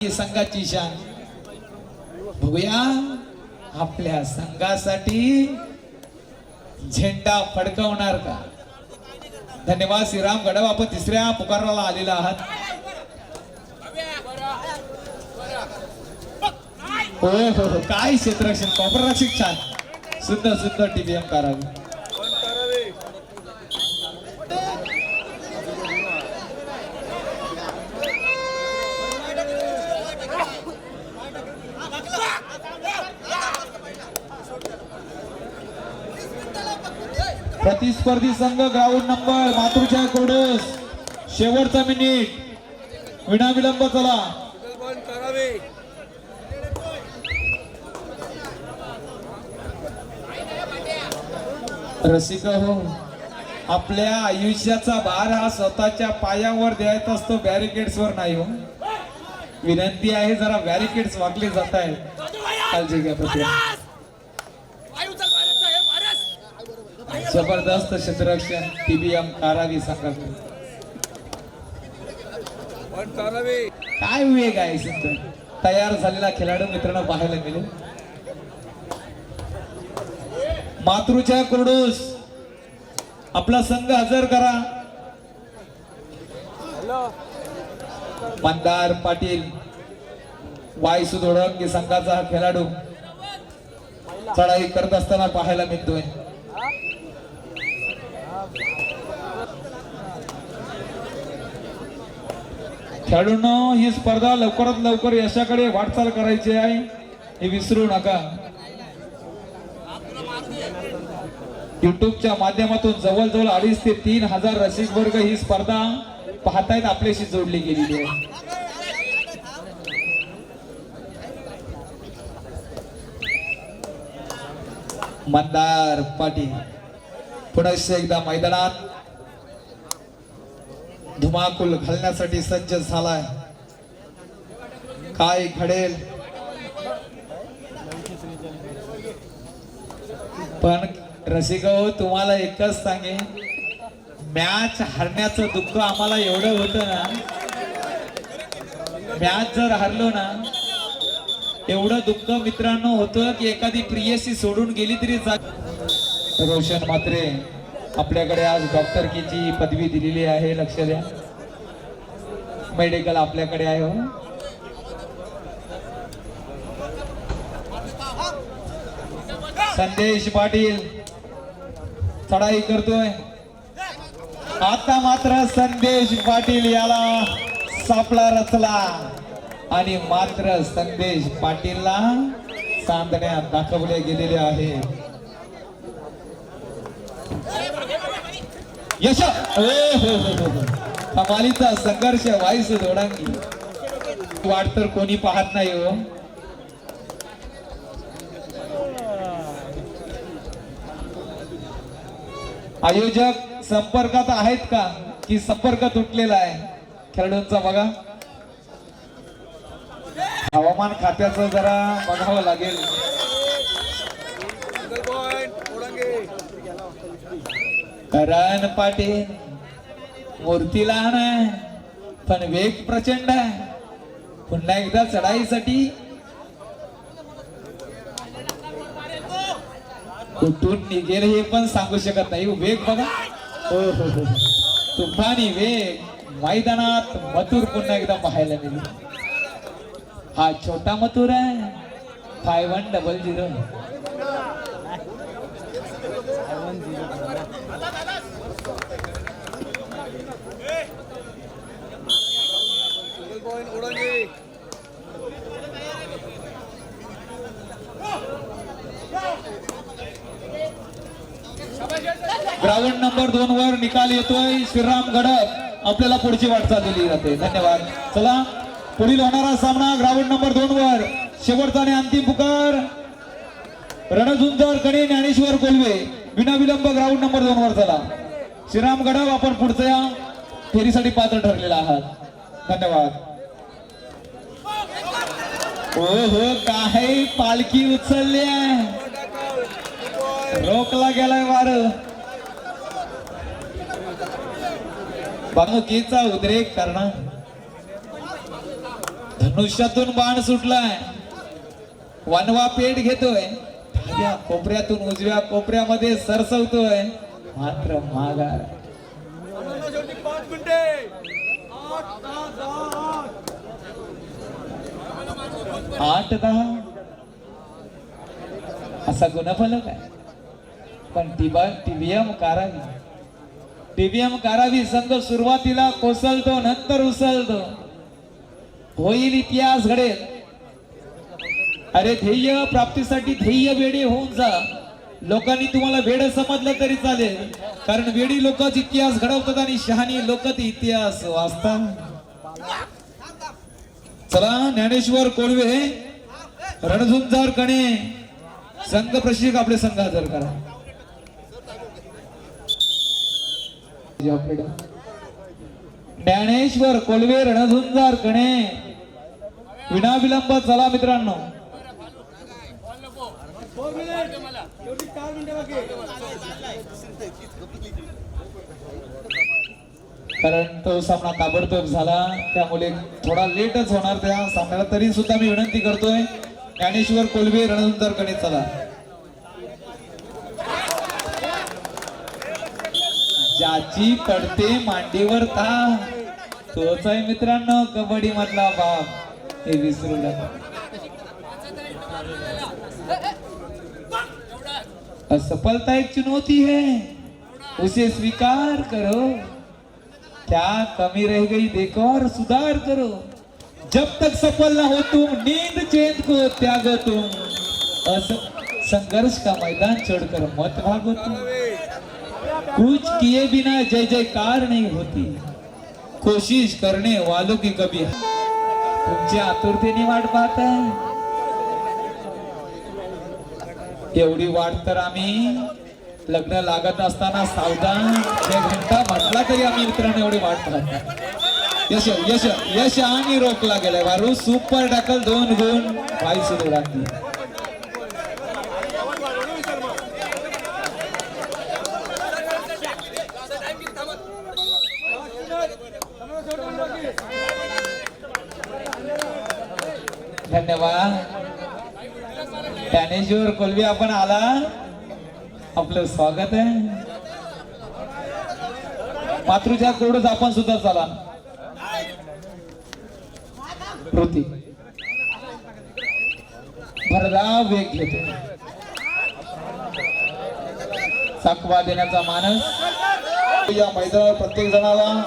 संघाची शान. बघूया आपल्या संघासाठी झेंडा फडकवणार का? धन्यवाद श्रीराम गडव आपण तिसऱ्या पुकाराला आलेला आहात. हो हो काय क्षेत्ररक्षण कॉपररक्षक छान. सुंदर सुंदर टीबीएम करावी प्रतिस्पर्धी संघ ग्राउंड नंबर मातृच्या कोडस. शेवटचा मिनिट. विनाविलंब चला. रसिक हो आपल्या आयुष्याचा भार हा स्वतःच्या पायावर द्यायचा असतो बॅरिकेड्स वर नाही हो. विनंती आहे जरा बॅरिकेड्स वागले जात आहे काळजी घ्या प्रत्येक जबरदस्त क्षेत्ररक्षण टीबीएम कारावी सांगा काय वेग आहे सुंदर तयार झालेला खेळाडू मित्रांनो पाहायला मिळेल. मातृच्या कुरडूस. आपला संघ हजर करा. मंदार पाटील. वाय सुधोडक संघाचा हा खेळाडू. चढाई करत असताना पाहायला मिळतोय. खेळून ही स्पर्धा लवकरात लवकर यशाकडे वाटचाल करायची आहे. हे विसरू नका. युट्यूबच्या माध्यमातून जवळजवळ अडीच ते तीन हजार रसिक वर्ग ही स्पर्धा पाहतायत आपल्याशी जोडली गेलेली आहे. मंदार पाटील पुनश्च एकदा मैदानात. धुमाकूल घालण्यासाठी सज्ज झालाय. काय घडेल? पण रसिक तुम्हाला एकच सांगे मॅच हरण्याचं दुःख आम्हाला एवढं होतं ना मॅच जर हरलो ना एवढं दुःख मित्रांनो होतं की एखादी प्रियसी सोडून गेली तरी जा रोशन मात्रे आपल्याकडे आज डॉक्टरकीची पदवी दिलेली आहे लक्ष द्या. मेडिकल आपल्याकडे आहे हो. संदेश पाटील चढाई करतोय. आता मात्र संदेश पाटील याला सापळा रचला. आणि मात्र संदेश पाटीलला चांदण्यात दाखवले गेलेले आहे. यश! हो हो हो हो. कमालीचा संघर्ष वाईस दोडांगी वाट तर कोणी पाहत नाही हो. आयोजक संपर्कात आहेत का? की संपर्क तुटलेला आहे? खेळाडूंचा बघा. हवामान खात्याचं जरा बघावं लागेल. करण पाटील. मूर्ती लहान आहे पण वेग प्रचंड आहे. पुन्हा एकदा चढाईसाठी. कुठून निघेल हे पण सांगू शकत नाही. वेग बघा. हो हो हो. तुफानी वेग. मैदानात मथुर पुन्हा एकदा पाहायला मिळेल. हा छोटा मथुर आहे. Five one double zero ground number दोन वर निकाल येतोय. श्रीराम गडप आपल्याला पुढची वाटचाल दिली जाते धन्यवाद. चला पुढील होणारा सामना ग्राउंड नंबर दोन वर. शेवटचा आणि अंतिम पुकार. रणझुंजार कणे ज्ञानेश्वर कोलवे. विना विलंब ग्राउंड नंबर दोन वर चला. श्रीराम गडप आपण पुढच्या फेरीसाठी पात्र ठरलेला आहात. धन्यवाद. हो हो काय पालखी उचलली आहे. रोखला गेलाय वार. बांधुकीचा उद्रेक करणं. धनुष्यातून बाण सुटलाय. वनवा पेट घेतोय. या कोपऱ्यातून उजव्या कोपऱ्यामध्ये सरसवतोय. मात्र माघार. आठ दहा. असा गुणफलक आहे. पण टिबा टिबियम कारण टीबीएम कारावी संघ सुरुवातीला कोसळतो नंतर उसळतो. होईल इतिहास घडेल. अरे ध्येय प्राप्तीसाठी ध्येय वेडे होऊन जा. लोकांनी तुम्हाला वेड समजलं तरी चालेल. कारण वेडी लोकच इतिहास घडवतात आणि शहाणी लोक ते इतिहास वाचतात. चला ज्ञानेश्वर कोळवे रणझुंजार कणे संघ प्रशिक्षक आपले संघ हजर करा. ज्ञानेश्वर कोलवे रणझुंजार कणे विनाविलंब चला मित्रांनो. कारण तो सामना ताबडतोब झाला. त्यामुळे थोडा लेटच होणार त्या सामन्याला. तरी सुद्धा मी विनंती करतोय ज्ञानेश्वर कोलवे रणझुंजार कणे चला. ज्याची पडते मांडीवर था तोच आहे मित्रांनो कबड्डी मधला बाप हे विसरू नका. असफलता एक चुनौती है. उसे स्वीकार करो. क्या कमी रह गई देखो और सुधार करो. जब तक सफल ना हो तुम नींद चेंद को त्यागो तुम. संघर्ष का मैदान छोड़कर मत भागो तुम. कुछ किए बिना जय जयकार नहीं होती। कोशिश करने वालों की कभी तुमच्या आतुरतेने वाट पाहत आहे। एवढी वाट तर आम्ही लग्न लागत असताना सावधान हे घंटा म्हटला तरी आम्ही मित्रांनो एवढी वाट पाहतो यश यश यश आणि रोखला गेलाय. वारू सुपर टाकल दोन गुण. वाई सुरू लागली धन्यवाद. ज्ञानेश्वर कोलवी आपण आला. आपलं स्वागत आहे. मातृच्या कोडच आपण सुद्धा चला. कृती. भरधाव वेग घेतो. चाकवा देण्याचा मानस. या मैदानावर प्रत्येक जणाला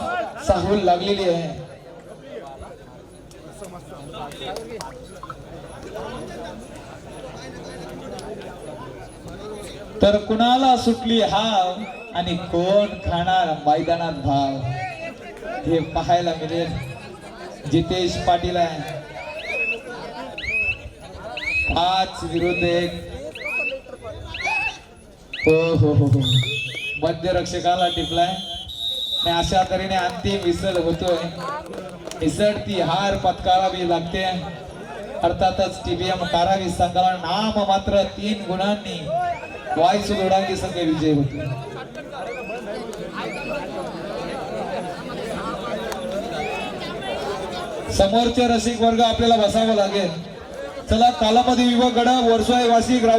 साहूल लागलेली आहे. तर कुणाला सुटली हाव आणि कोण खाणार मैदानात भाव हे पाहायला मिळेल. जितेश पाटील आहे. पाच विरुद्ध एक हो हो हो हो. मध्यरक्षकाला टिपलाय. आणि अशा तऱ्हेने अंतिम विसर होतोय. विसर ती हार पत्कारावी लागते. अर्थातच टीबीएम कारावी संघाला नाम मात्र तीन गुणांनी वाईस दोडांगी संघ विजय होते. समोरचे रसिक वर्ग आपल्याला बसावं लागेल. चला कालामध्ये विभाग गडा वर्षाय वासी